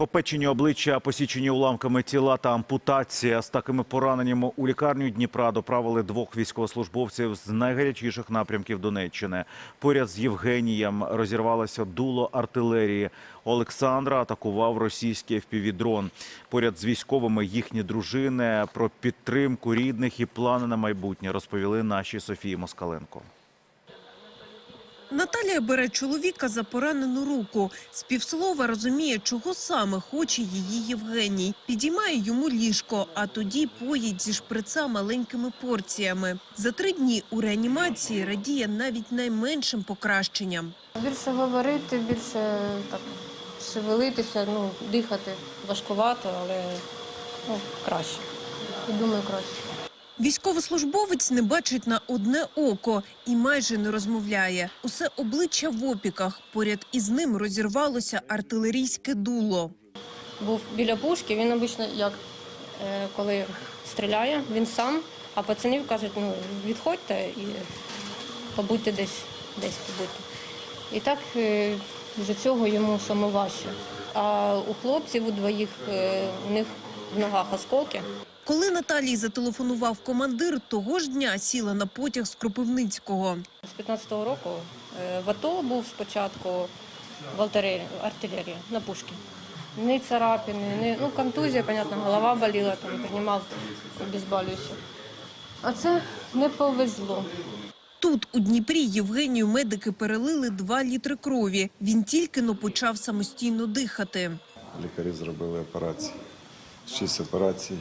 Опечені обличчя, посічені уламками тіла та ампутація. З такими пораненнями у лікарню Дніпра доправили двох військовослужбовців з найгарячіших напрямків Донеччини. Поряд з Євгенієм розірвалося дуло артилерії. Олександра атакував російський FPV-дрон. Поряд з військовими їхні дружини про підтримку рідних і плани на майбутнє розповіли наші Софії Москаленко. Наталія бере чоловіка за поранену руку. З півслова розуміє, чого саме хоче її Євгеній. Підіймає йому ліжко, а тоді поїть зі шприца маленькими порціями. За три дні у реанімації радіє навіть найменшим покращенням. Більше говорити, більше так шевелитися, ну, дихати важкувато, але ну, краще. Думаю, краще. Військовослужбовець не бачить на одне око і майже не розмовляє. Усе обличчя в опіках. Поряд із ним розірвалося артилерійське дуло. Був біля пушки, він обично як е, коли стріляє, він сам, а пацанів кажуть, ну відходьте і побудьте десь, десь побудьте. І так е, з цього йому саме. А у хлопців у двоїх е, у них в ногах осколки. Коли Наталії зателефонував командир, того ж дня сіла на потяг з Кропивницького. З 15-го року е, в АТО був спочатку в артилерії, на пушки. Ні царапини, ні, ну контузія, понятно, голова боліла, там приймав обезболююче. А це не повезло. Тут, у Дніпрі, Євгенію медики перелили 2 літри крові. Він тільки но почав самостійно дихати. Лікарі зробили операції. Шість операцій,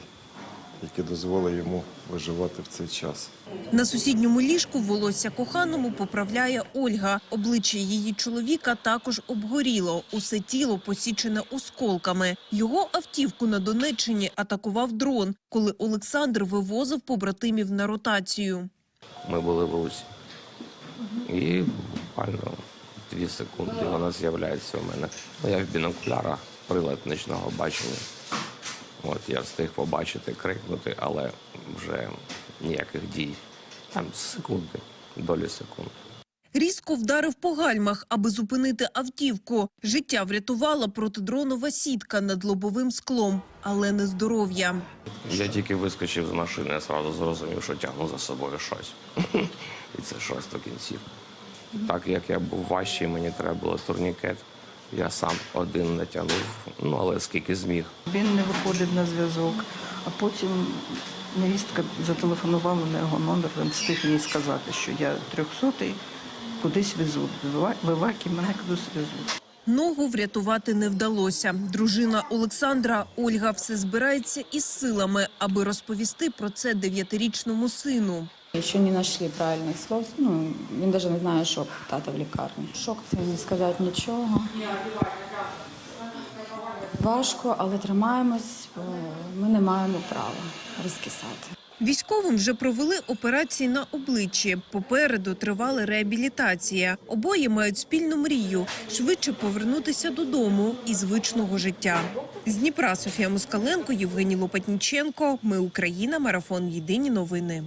які дозволили йому виживати в цей час. На сусідньому ліжку волосся коханому поправляє Ольга. Обличчя її чоловіка також обгоріло. Усе тіло посічене осколками. Його автівку на Донеччині атакував дрон, коли Олександр вивозив побратимів на ротацію. Ми були в Русі. І буквально дві секунди вона з'являється у мене. Ну, я в бінокулярах прилад нічного бачення. От я встиг побачити, крикнути, але вже ніяких дій. Там секунди, долі секунд. Різко вдарив по гальмах, аби зупинити автівку. Життя врятувала протидронова сітка над лобовим склом, але не здоров'я. Я тільки вискочив з машини, я одразу зрозумів, що тягну за собою щось. І це щось до кінців. Так як я був важчий, мені треба було турнікет. Я сам один натягнув, ну але скільки зміг. Він не виходив на зв'язок, а потім невістка зателефонувала на його номер, він встиг їй сказати, що я трьохсотий, кудись везуть. В Івакі мене кудись везуть. Ногу врятувати не вдалося. Дружина Олександра Ольга все збирається із силами, аби розповісти про це дев'ятирічному сину. Еще не нашли правильних слов. Ну, він навіть не знає, що тата в лікарні. Шок це не сказати нічого. Важко, але тримаємось, бо ми не маємо права розкисати. Військовим вже провели операції на обличчі. Попереду тривала реабілітація. Обоє мають спільну мрію швидше повернутися додому і звичного життя. З Дніпра Софія Москаленко, Євгеній Лопатніченко. Ми Україна. Марафон. Єдині новини.